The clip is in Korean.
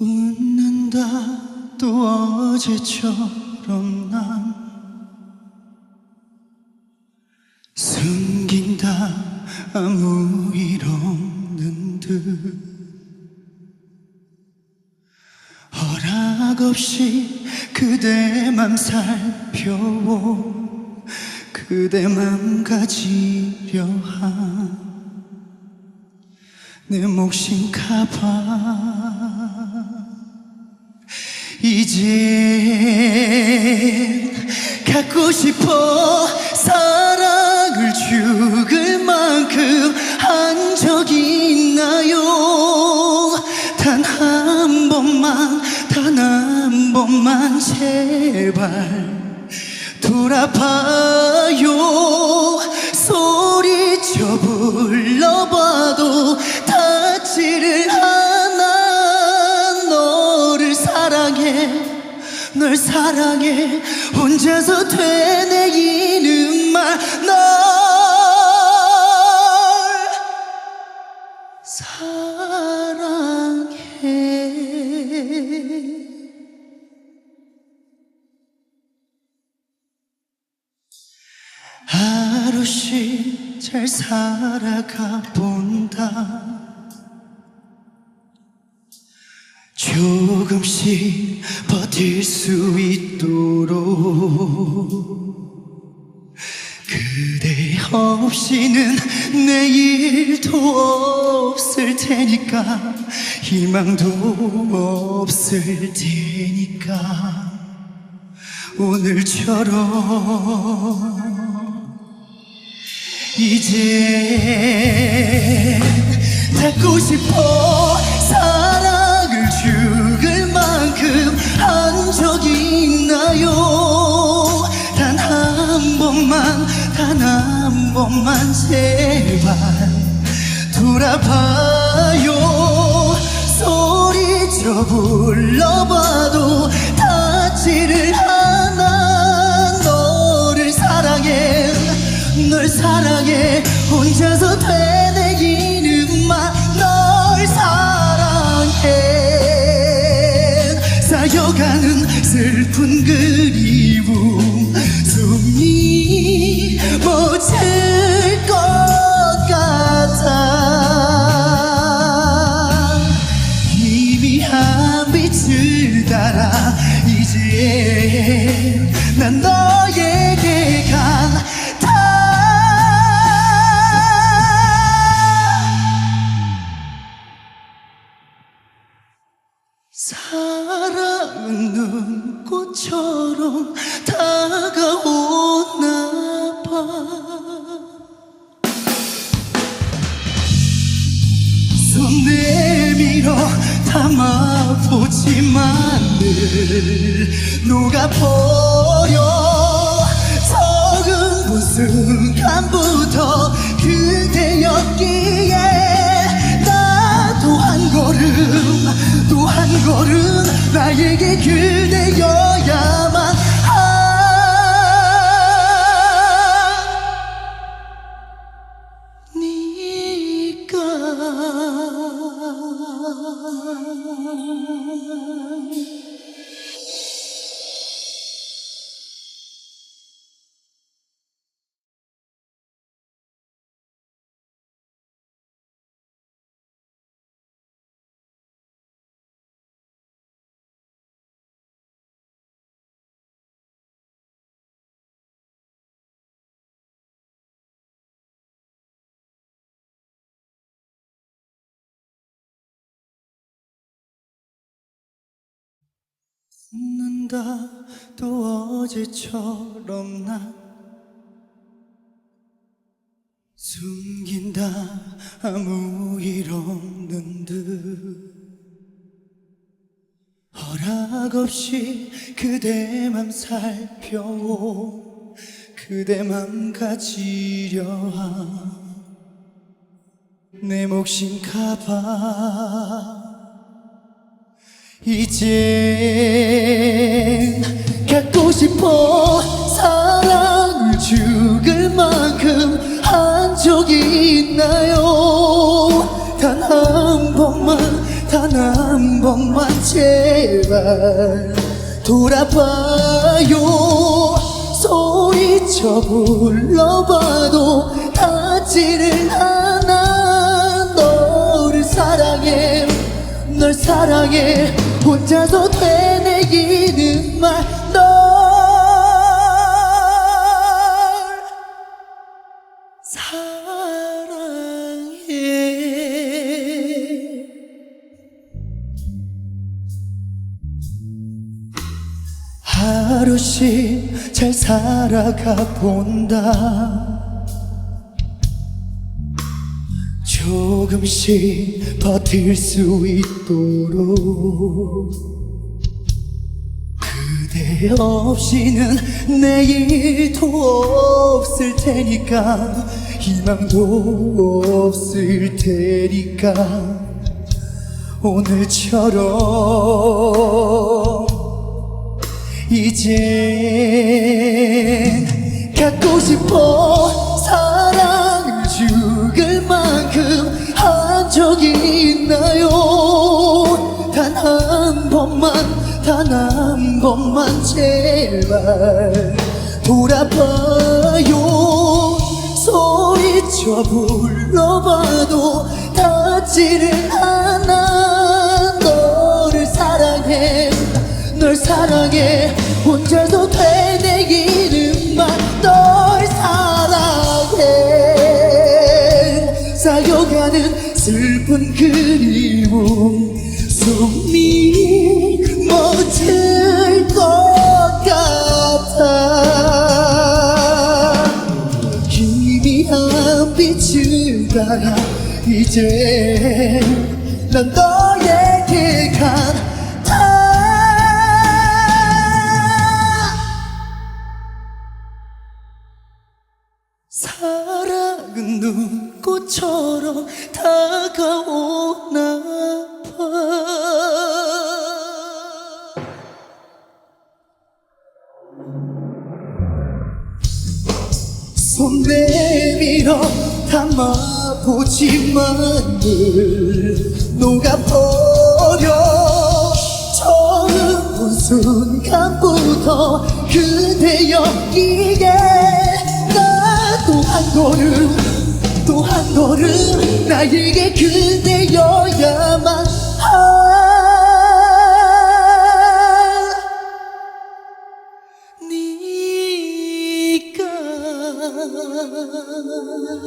웃는다 또 어제처럼 난 숨긴다 아무 일 없는 듯. 허락 없이 그대 맘 살펴오 그대 맘 가지려 한내 몫인 가봐 이제 갖고 싶어 사랑을 죽을 만큼 한 적이 있나요? 단 한 번만 단 한 번만 제발 돌아봐요. 소리쳐 불러봐도 닿지를 않 사랑해 널 사랑해. 혼자서 되뇌이는 말널 사랑해. 하루씩 잘 살아가 본다 조금씩 버틸 수 있도록 그대 없이는 내일도 없을 테니까 희망도 없을 테니까. 오늘처럼 이제 닿고 싶어 한 번만 제발 돌아봐요. 소리쳐 불러봐도 닿지를 않아 사랑은 눈꽃처럼 다가오나 봐. 손 내밀어 담아보지만 늘 적은 그 순간부터 그대였기에 나도 한 걸음 또 한 걸음 나에게 그대여 웃는다 또 어제처럼 난 숨긴다. 아무 일 없는 듯. 허락 없이 그대 맘 살펴오. 그대 맘 가지려 한내 몫인 가 봐 이젠 갖고 싶어 사랑을 죽을 만큼 한 적이 있나요? 단 한 번만 단 한 번만 제발 돌아봐요. 소리쳐 불러봐도 닿지를 않아. 너를 사랑해 널 사랑해 혼자서 되뇌기는 말널 사랑해. 하루씩 잘 살아가 본다 조금씩 버틸 수 있도록. 그대 없이는 내일도 없을 테니까 희망도 없을 테니까. 오늘처럼 이젠 갖고 싶어 번만 단 한 번만 제발 돌아봐요. 소리쳐 불러봐도 닿지를 않아. 너를 사랑해 널 사랑해. 혼자서 되뇌기는 말널 사랑해. 쌓여가는 슬픈 그리 이제 난 너에게 간다. 사랑은 눈꽃처럼 다가오나 봐. 손 내밀어 담아보지만 늘 녹아버려. 처음 본 순간부터 이게 나또 한 걸음 또 한 걸음. 나에게 그대여야만 하 니가